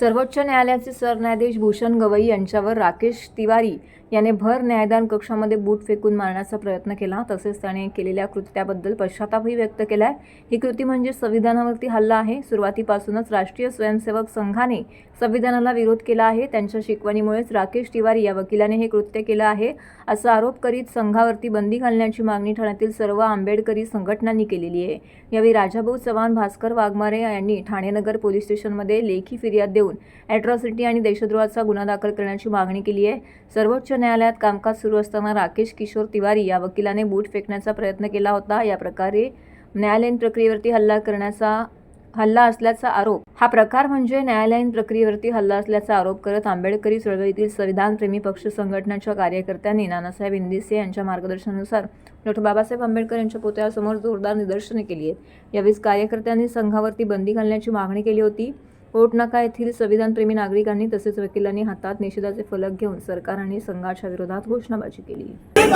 सर्वोच्च न्यायालयाचे सरन्यायाधीश भूषण गवई यांच्यावर राकेश तिवारी याने भर न्यायदान कक्षामध्ये बूट फेकून मारण्याचा प्रयत्न केला. तसेच त्याने केलेल्या कृत्याबद्दल पश्चातापही व्यक्त केला आहे ही कृती म्हणजे संविधानावरती हल्ला आहे. सुरुवातीपासूनच राष्ट्रीय स्वयंसेवक संघाने संविधानाला विरोध केला आहे. त्यांच्या शिकवणीमुळेच राकेश तिवारी या वकिलाने हे कृत्य केलं आहे. असा आरोप करीत संघावरती बंदी घालण्याची मागणी ठाण्यातील सर्व आंबेडकरी संघटनांनी केलेली आहे. यावेळी राजाभाऊ चव्हाण भास्कर वाघमारे यांनी ठाणेनगर पोलीस स्टेशनमध्ये लेखी फिर्याद देऊन अॅट्रॉसिटी आणि देशद्रोहाचा गुन्हा दाखल करण्याची मागणी केली आहे. सर्वोच्च न्यायालयात कामकाज सुरू असताना राकेश किशोर तिवारी या वकिलाने बूट फेकण्याचा प्रयत्न केला होता. या प्रकारे न्यायालयीन प्रक्रियेवरती हल्ला करण्याचा हल्ला असल्याचा आरोप. हा प्रकार म्हणजे न्यायालयीन प्रक्रियेवरती हल्ला असल्याचा आरोप करत आंबेडकरी चळवळीतील संविधानप्रेमी पक्ष संघटनाच्या कार्यकर्त्यांनी नानासाहेब इंदिसे यांच्या मार्गदर्शनानुसार डॉक्टर बाबासाहेब आंबेडकर यांच्या पुतळ्यासमोर जोरदार निदर्शने केली आहेत. यावेळी कार्यकर्त्यांनी संघावरती बंदी घालण्याची मागणी केली होती. कोटनाका येथील संविधानप्रेमी नागरिकांनी तसेच वकिलांनी हातात निषेधाचे फलक घेऊन सरकार आणि संघाच्या विरोधात घोषणाबाजी केली. ए,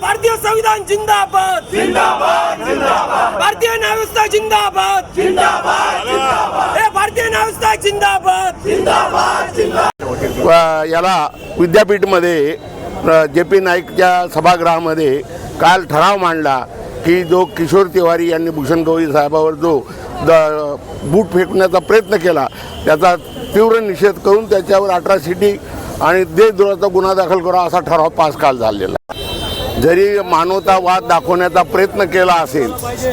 भारतीय संविधान जिंदाबाद. जिंदाबाद जिंदाबाद. भारतीय न्यायव्यवस्था जिंदाबाद. जिंदाबाद जिंदाबाद. ए भारतीय न्यायव्यवस्था जिंदाबाद. याला विद्यापीठमध्ये जे पी नाईकच्या सभागृहामध्ये काल ठराव मांडला की जो किशोर तिवारी यांनी भूषण गवई साहेबावर जो द बूट फेकण्याचा प्रयत्न केला. त्याचा तीव्र निषेध करून त्याच्यावर अट्रॉसिटी आणि देशद्रोहाचा गुन्हा दाखल करा असा ठराव पास काल झालेला जरी मानवतावाद दाखवण्याचा प्रयत्न केला असेल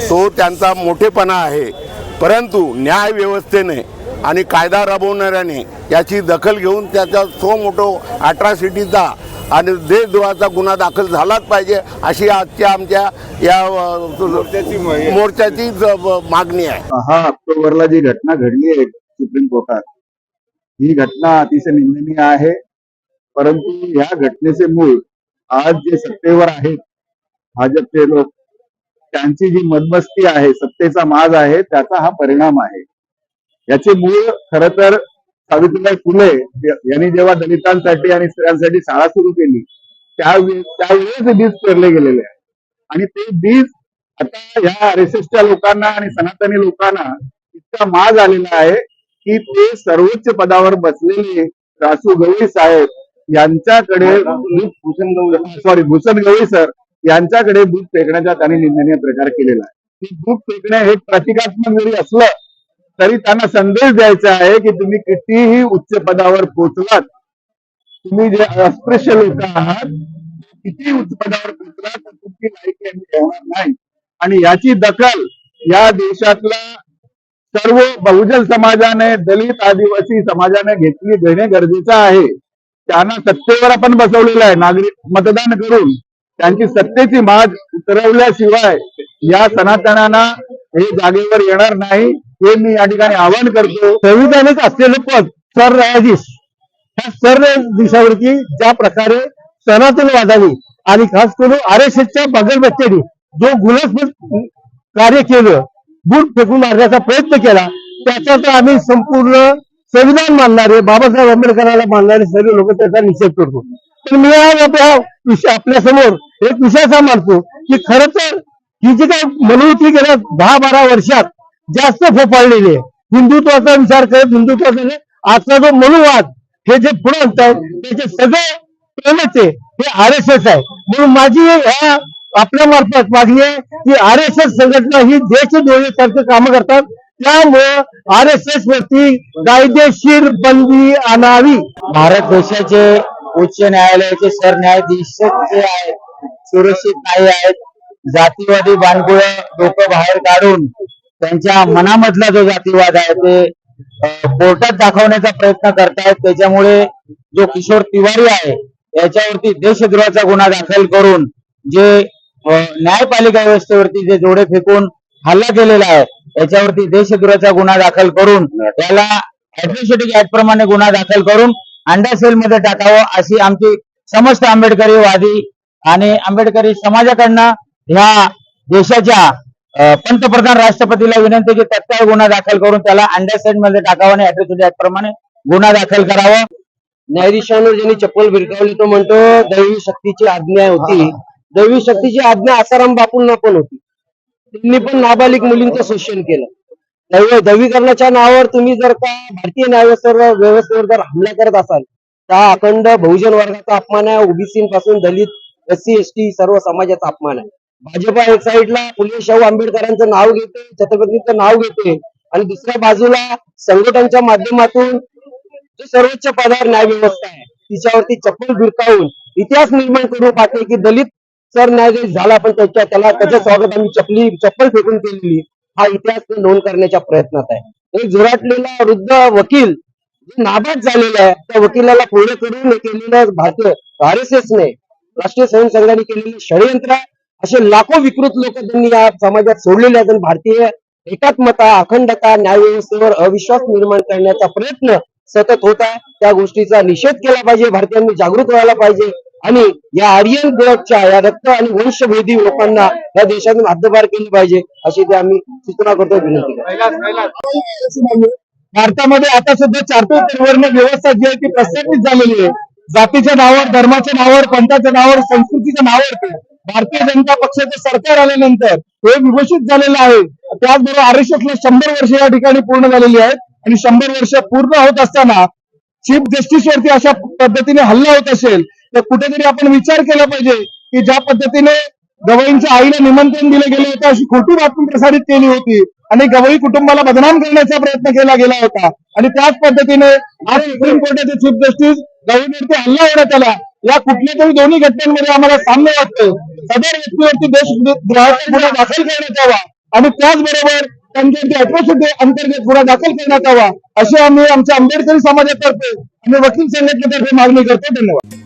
तो त्यांचा मोठेपणा आहे. परंतु न्याय व्यवस्थेने आणि कायदा राबवणाऱ्याने याची दखल घेऊन त्याचा सो मोठो अट्रॉसिटीचा आणि देशद्रोहाचा गुन्हा दाखल झालाच पाहिजे अशी आजच्या आमच्या या मोर्चाची मागणी आहे. हा ऑक्टोबरला जी घटना घडली आहे सुप्रीम कोर्टात ही घटना अतिशय निंदनीय आहे. परंतु या घटनेचे मूळ आज जे सत्तेवर आहेत भाजपचे लोक त्यांची जी मदमस्ती आहे सत्तेचा माज आहे त्याचा हा परिणाम आहे. याचे मूळ खर तर सावित्रीबाई फुले यांनी जेव्हा दलितांसाठी आणि स्त्रियांसाठी शाळा सुरू केली त्यावेळेस बीज पेरले गेलेले आहे. आणि ते बीज आता ह्या आर लोकांना आणि सनातनी लोकांना इतका माज आलेला आहे की ते सर्वोच्च पदावर बसलेले रासू गवळी साहेब यांच्याकडे भूषण गवळी सॉरी भूषण गवळी सर यांच्याकडे दूध फेकण्याचा त्यांनी निर्णय प्रकार केलेला आहे. की दूध फेकणे हे प्रतिकात्मक जरी असलं तरी त्यांना संदेश द्यायचा आहे की तुम्ही कितीही उच्च पदावर पोहोचलात तुम्ही जे अस्पृश्य लोक आहात किती उच्च पदावर पोहोचलात तर तुमची लायकी आम्ही ठेवणार नाही. आणि याची दखल या देशातला सर्व बहुजन समाजाने दलित आदिवासी समाजाने घेतली घेणे गरजेचं आहे. त्यांना सत्तेवर आपण बसवलेलं आहे नागरिक मतदान करून. त्यांची सत्तेची माग उतरवल्याशिवाय या सनातनांना हे जागेवर येणार नाही हे मी या ठिकाणी आवाहन करतो. संविधानिक असलेलं पद सरन्यायाधीश ह्या सरन्यायाधीशावरती ज्या प्रकारे सनातनवादानी आणि खास करून आर एस एसच्या बगलबत्त्यानी जो गुलास्पद कार्य केलं बूट फेकून मारण्याचा प्रयत्न केला त्याचा तर आम्ही संपूर्ण संविधान मानणारे बाबासाहेब आंबेडकरांना मानणारे सर्व लोक त्याचा निषेध करतो. तर मी आज आपल्या विषय आपल्यासमोर एक विषय असा की खर तर ही जी काय मनोवृत्ती गेल्या दहा बारा वर्षात जास्त फोफाळलेली आहे. हिंदुत्वाचा विचार करत हिंदुत्वाचा आजचा जो मनुवाद हे जे पुढे आणतायत त्याचे सगळे प्रेमाचे हे आर एस एस आहे. म्हणून माझी ह्या आपल्या मार्फत मागणी आहे की आर एस एस संघटना ही देश सारखे कामं करतात. त्यामुळं आर एस एस वरती कायदेशीर बंदी आणावी. भारत देशाचे उच्च न्यायालयाचे सरन्यायाधीश जे आहेत सुरक्षित नाही आहेत जातीवादी बाणकुळ लोक बाहेर काढून त्यांच्या मनामधला जो जातीवाद आहे ते कोर्टात दाखवण्याचा प्रयत्न करतायत. त्याच्यामुळे जो किशोर तिवारी आहे याच्यावरती देशद्रोहाचा गुन्हा दाखल करून जे न्यायपालिका व्यवस्थेवरती जे जोडे फेकून हल्ला केलेला आहे याच्यावरती देशद्रोहाचा गुन्हा दाखल करून त्याला ऍडमिनिस्ट्रेटिव्ह ऍक्ट प्रमाणे गुन्हा दाखल करून अंडा सेलमध्ये टाकावं अशी आमची समस्त आंबेडकरी वादी आणि आंबेडकरी समाजाकडनं ह्या देशाच्या पंतप्रधान राष्ट्रपतीला विनंती की तत्काळ गुन्हा दाखल करून त्याला अंडर सेल मध्ये टाकावं आणि ऍट्रॉसिटी ऍक्ट प्रमाणे गुन्हा दाखल करावा. न्यायाधीशांवर ज्यांनी चप्पल भिरकावली तो म्हणतो दैवी शक्तीची आज्ञा होती. दैवी शक्तीची आज्ञा आसाराम बापूंना पण होती. त्यांनी पण नाबालिक मुलींचं शोषण केलं. दैव दैवीकरणाच्या नावावर तुम्ही जर का भारतीय न्यायव्यवस्थेवर व्यवस्थेवर जर हमला करत असाल तर हा अखंड बहुजन वर्गाचा अपमान आहे. ओबीसी पासून दलित एस सी एस टी सर्व समाजाचा अपमान आहे. भाजपा एक साईडला फुले शाहू आंबेडकरांचं नाव घेते छत्रपतींचं नाव घेते आणि दुसऱ्या बाजूला संघटनांच्या माध्यमातून जो सर्वोच्च पदावर न्याय व्यवस्था आहे तिच्यावरती चप्पल भिरकावून इतिहास निर्माण करू पाहते की दलित सर न्यायाधीश झाला पण त्याच्या त्याला त्याचं स्वागत आम्ही चपली चप्पल फेकून केलेली हा इतिहास नोंद करण्याच्या प्रयत्नात आहे एक झुराटलेला वृद्ध वकील जे नाबाद झालेला आहे त्या वकिलाला पुढे करून केलेलं भारतीय आर एस एसने राष्ट्रीय स्वयंसंघाने संघाने षडयंत्र आहे. असे लाखो विकृत लोक त्यांनी या समाजात सोडलेले आहेत. आणि भारतीय एकात्मता अखंडता न्यायव्यवस्थेवर अविश्वास निर्माण करण्याचा प्रयत्न सतत होत आहे. त्या गोष्टीचा निषेध केला पाहिजे. भारतीयांनी जागृत व्हायला पाहिजे. आणि या आर्यन ब्लडच्या या रक्त आणि वंशभेदी लोकांना या देशातून हद्दपार केली पाहिजे अशी ते आम्ही सूचना करतो विनंती भारतामध्ये आता सुद्धा चारतो परिवर्ण व्यवस्था जी आहे ती प्रस्थापित झालेली आहे. जातीच्या नावावर धर्माच्या नावावर पंथाच्या नावावर संस्कृतीच्या नावावर भारतीय जनता पक्षाचं सरकार आल्यानंतर हे विभूषित झालेलं आहे. त्याचबरोबर आरएसएसला शंभर वर्ष या ठिकाणी पूर्ण झालेली आहेत आणि शंभर वर्ष पूर्ण होत असताना चीफ जस्टिस वरती अशा पद्धतीने हल्ला होत असेल तर कुठेतरी आपण विचार केला पाहिजे की ज्या पद्धतीने गवईंच्या आईला निमंत्रण दिले गेले होते अशी खोटी बातमी प्रसारित केली होती. आणि गवई कुटुंबाला बदनाम करण्याचा प्रयत्न केला गेला होता. आणि त्याच पद्धतीने आज सुप्रीम कोर्टाचे चीफ जस्टिस गवईवरती हल्ला होण्यात आला या कुठल्या तरी दोन्ही घटनांमध्ये आम्हाला साम्य वाटतं. सदर व्यक्तीवरती देशद्रोहाचा गुन्हा दाखल करण्यात यावा. आणि त्याचबरोबर त्यांच्यावरती अट्रॉसिटी अंतर्गत गुन्हा दाखल करण्यात यावा. अशी आम्ही आमच्या आंबेडकरी समाजातर्फे आणि वकील संघटनेतर्फे मागणी करतो. धन्यवाद.